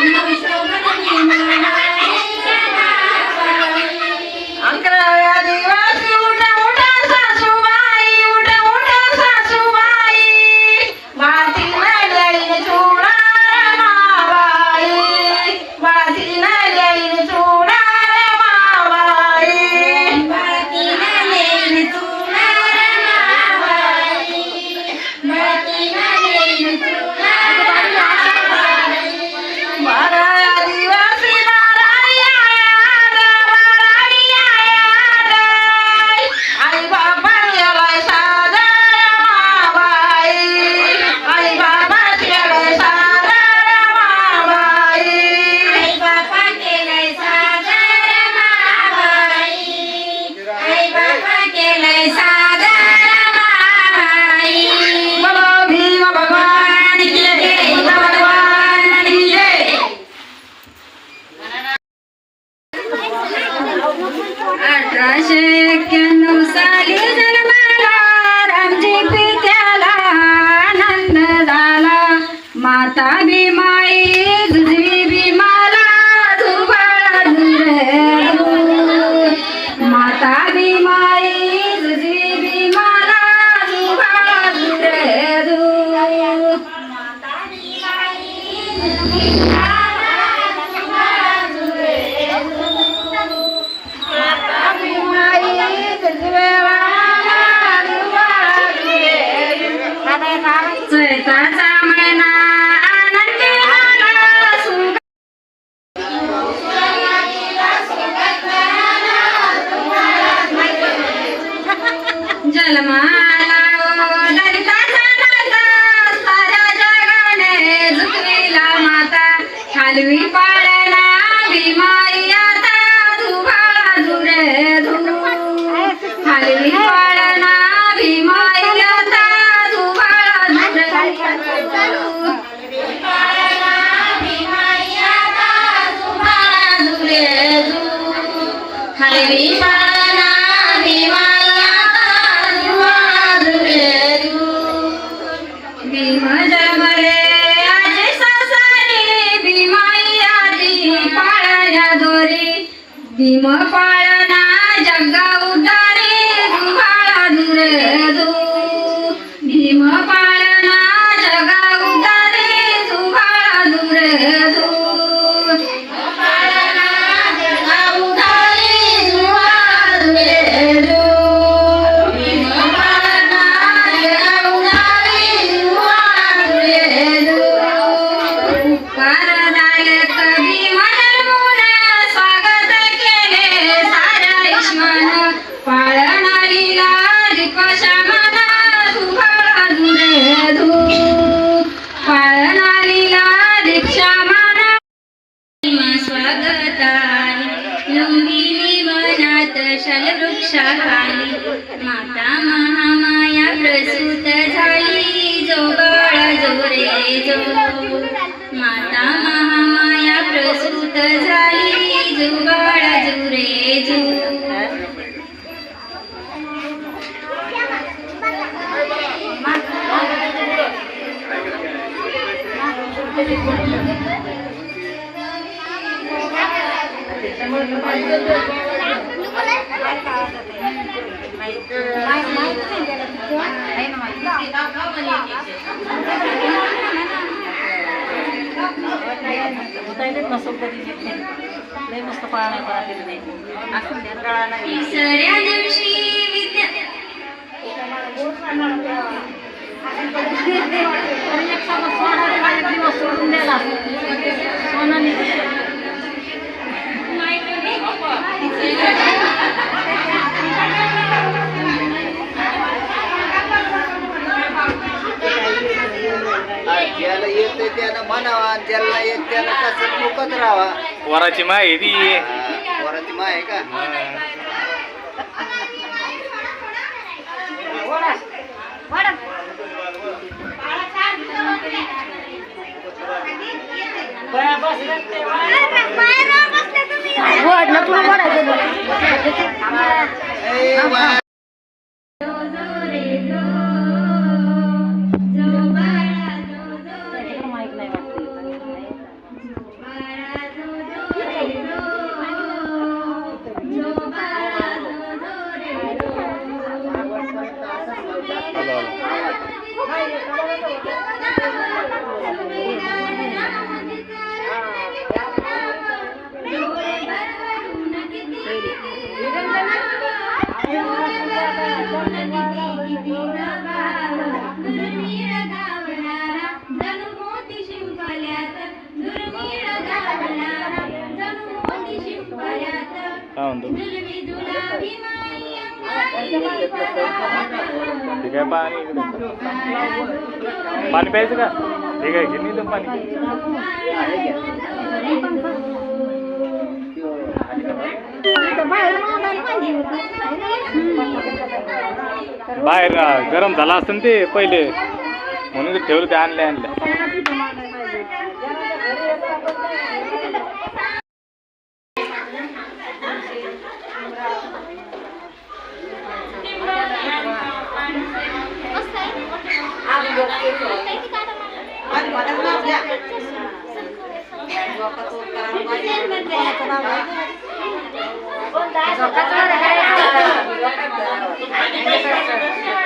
ఉన్న Silvera. भीम पाळना मस्त पाळणा करा तिथे असं कळा नाही दिवस सोडून द्यायला. सोनं ज्याला येत त्यानं म्हणावा ज्याला येत त्यानं कसं मुकत राहावा. वराची माय ती. वराची माय का? बस रस्ते, Buat nak turun mana tu? Hey, ठीक आहे पाणी पाणी प्यायचं का? ठीक आहे घेऊन येतो पाणी अं, गरम झाला असतं ना ते पहिले म्हणून ते ठेवलं ते आणले आणले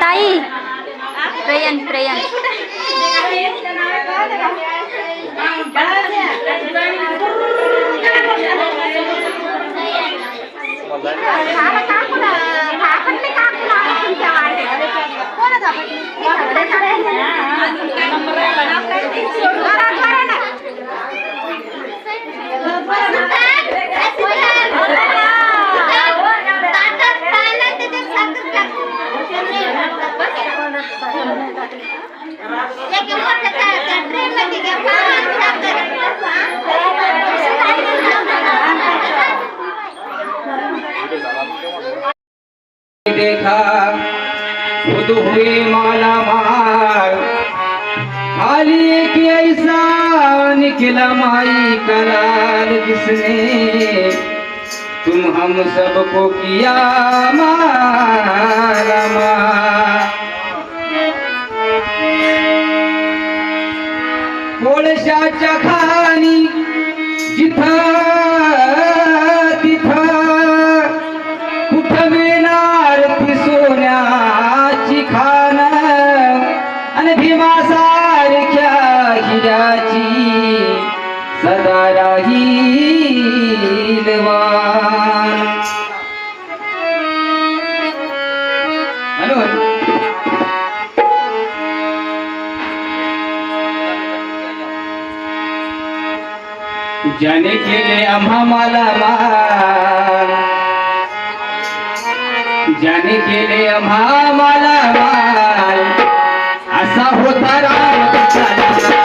ताई प्रयन प्रयन देखा खुद हुए माला माल खाली एक ऐसा निकला माई करार जिसने तुम हम सबको किया माला माल कोळशाच्या खानी जिथं ज्याने केले आम्हा मला मान. ज्याने केले आम्हा मला मान. असा होता राम